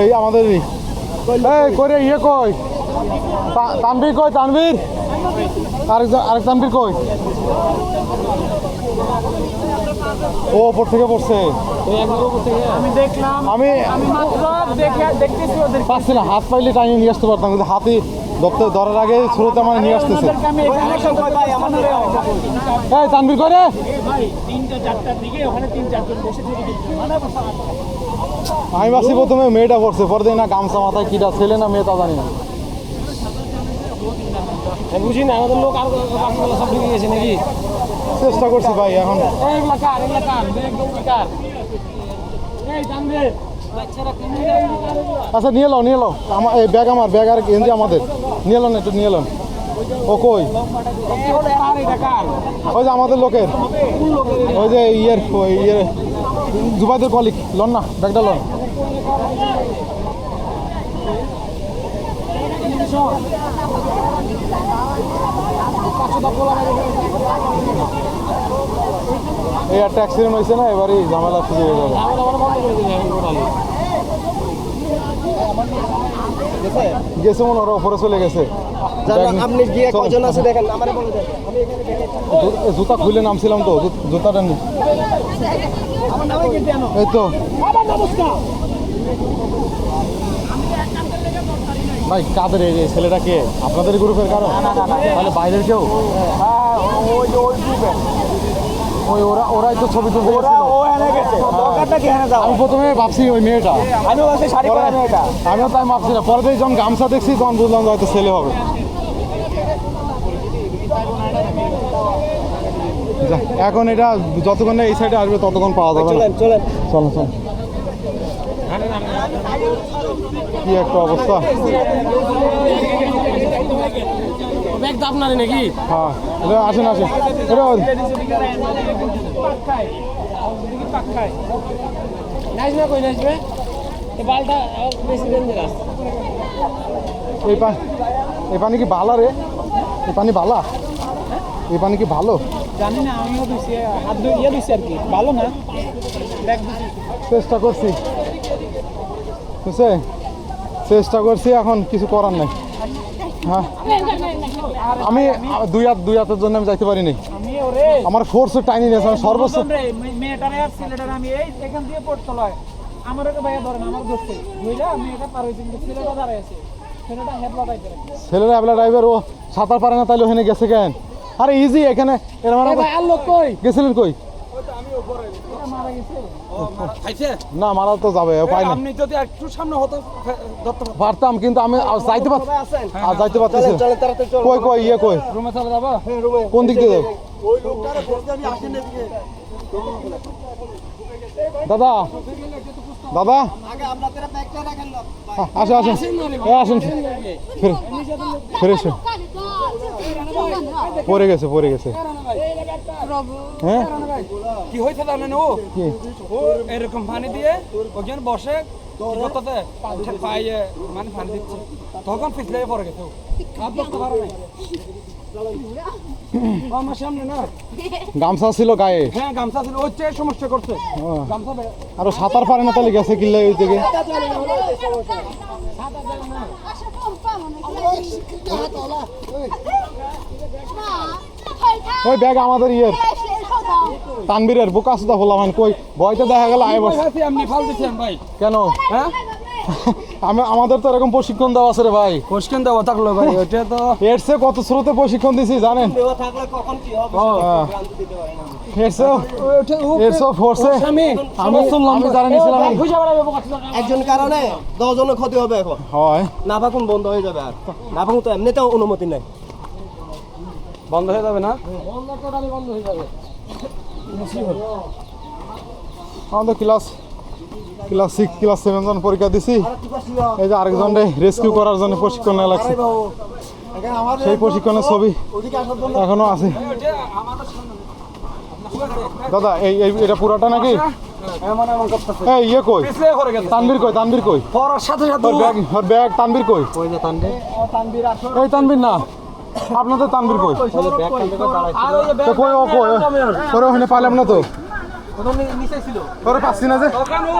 এই এই করে ইয়ে কই? কই আরেকজন আরেক কই? ও ওপর থেকে পড়ছে। আমি দেখলাম আমি আমি মাত্র দেখে দেখতেছি ওদের পাচ্ছি না হাত পাইলে টাইমে নিয়ে আসতে পারতাম কিন্তু হাতি ধরতে ধরার আগে ছোটতে আমার নিয়ে আসতেছে। এই করে বসে মানে আমি ভাবছি প্রথমে মেয়েটা পড়ছে পরে না গামছা মাথায় কিটা ছেলে না মেয়ে তা জানি না। বুঝি না আমাদের লোক আর সব ঢুকে গেছে নাকি? চেষ্টা করছি ভাই এখন। কার কার? এই বাচ্চারা কেমন আচ্ছা নিয়ে নাও নিয়ে নাও। আমার এই ব্যাগ আমার ব্যাগ আর গেঞ্জি আমাদের। নিয়ে নাও না একটু, নিয়ে নাও। ও কই? ওই যে আমাদের লোকের। ওই যে ইয়ের ইয়ের জুবাইদের কলিক। লন না, ব্যাগটা লন। এই একটা অ্যাক্সিডেন্ট হয়েছে না এবারই ঝামেলা শুরু হয়ে যাবে। গেছে মনে ওরা উপরে চলে গেছে। ব্যাগ- আপনি গিয়ে কজন আছে দেখেন আমারে বলে দেন। জু- জুতা খুলে নামছিলাম তো জুতাটা নি। আমার নামে কিন্তু জানো এই তো। নমস্কার। ভাই কাদের এই ছেলেটা কে? আপনাদের গ্রুপের কারও তাহলে বাইরের কেউ? হ্যাঁ ওই ওই গ্রুপে ওই ওরা ওরাই তো ছবি তুলতে ওরা। ও এনে গেছে। দরকারটা কি এনে যাও আমি প্রথমে ভাবছি ওই মেয়েটা। আমি বলছি শাড়ি পরা মেয়েটা। আমিও তাই ভাবছি না। পরে যখন গামছা দেখছি তখন বুঝলাম হয়তো ছেলে হবে। এখন এটা যতক্ষণ না এই সাইডে আসবে ততক্ষণ পাওয়া যাবে চলেন চলেন। চলো চলো কি একটা অবস্থা। তো আপনারই নাকি? হ্যাঁ আসেন আসেন। এই পানি কি ভালো রে? এই পানি ভালো এই পানি কি ভালো? জানি না আমিও দিছি হাত দিছি আর কি ভালো না চেষ্টা করছি। বুঝছে চেষ্টা করছি, এখন কিছু করার নাই। হ্যাঁ। আমি দুই হাত দুই হাতের জন্য আমি যাইতে পারিনি। আমি আমার ফোর্স টাইনি নিয়েছে আমি সর্বোচ্চ মেয়েটারে আর ছেলেটারে আমি এই এখান দিয়ে পড়তে লয়। আমার ভাইয়া ধরেন আমার দোস্তে বুঝলা? মেয়েটা পার হয়েছে কিন্তু ছেলেটা দাঁড়ায় আছে। ছেলেরা অ্যাবলা ড্রাইভার ও সাঁতার পারে না তাইলে ওখানে গেছে কেন? আরে ইজি এখানে এরকম এ ভাই আর লোক কই? গেছিলেন কই? এটা মারা গেছে খাইছে? না মারা তো যাবে পাই না। আপনি যদি একটু সামনে হতো পারতাম। কিন্তু আমি যাইতে পারতাম আর যাইতে পারতেছি। চলেন চলেন তাড়াতাড়ি চলেন কই কই ইয়ে কই? রুমে চলে যাব? হ্যাঁ, কোন দিক দিয়ে? ওই লোকটারে বলতে আমি আসেন এদিকে। দাদা দাদা। আগে আপনাদের ব্যাগটা রাখেন না আ- আসেন আসেন। এ আসেন ফিরে ফিরে এসো। পড়ে গেছে পড়ে গেছে। হ্যাঁ কি হয়েছে জানেন ও ও এরকম পানি দিয়ে ওখানে বসে যততে পায়ে মানে পানি দিচ্ছে তখন পিছলে পড়ে গেছে আর ধরতে পারে নাই আমার সামনে না গামছা ছিল গায়ে হ্যাঁ গামছা ছিল ওই চেয়ে সমস্যা করছে গামছা বে- আরও সাঁতার পারে না তাহলে গেছে কিল্লাই ওই থেকে ওই ব্যাগ আমাদের ইয়ের। তানবীরের বোকা সুদা বললাম কই? বয়তে দেখা গেল আয় বস। আছি, আপনি ফাল দিচ্ছেন ভাই কেন? হ্যাঁ? আমি আমাদের তো এরকম প্রশিক্ষণ দেওয়া আছে রে ভাই। কোশ্চেন দেওয়া থাকল ভাই ওইটা তো এর কত স্রোতে প্রশিক্ষণ দিছি জানেন? দেওয়া থাকলে কখন কি হবে? হ্যাঁ। একজন কারণে দশজনের ক্ষতি হবে এখন। হয়। না পাকুন বন্ধ হয়ে যাবে আর। না পাকুন তো এমনিতেও অনুমতি নেই। বন্ধ হয়ে যাবে না? বন্ধ হয়ে যাবে আমাদের class class six class seven জন পরীক্ষা দিছি। এই যে আরেকজন রেস্কিউ করার জন্য প্রশিক্ষণ নেওয়া লাগছে। সেই প্রশিক্ষণের ছবি এখনও আছে। দাদা এই এটা পুরাটা নাকি? এই ইয়ে কই? তানবীর কই তানবীর কই? পড়ার সাথে সাথে ব্যাগ ওর কই? এই তানবীর না। আপনাদের তানবির কই? কই? ও কই? ওরে ওখানে পালাম না তো। নিচে পাচ্ছি না যে। তখন ও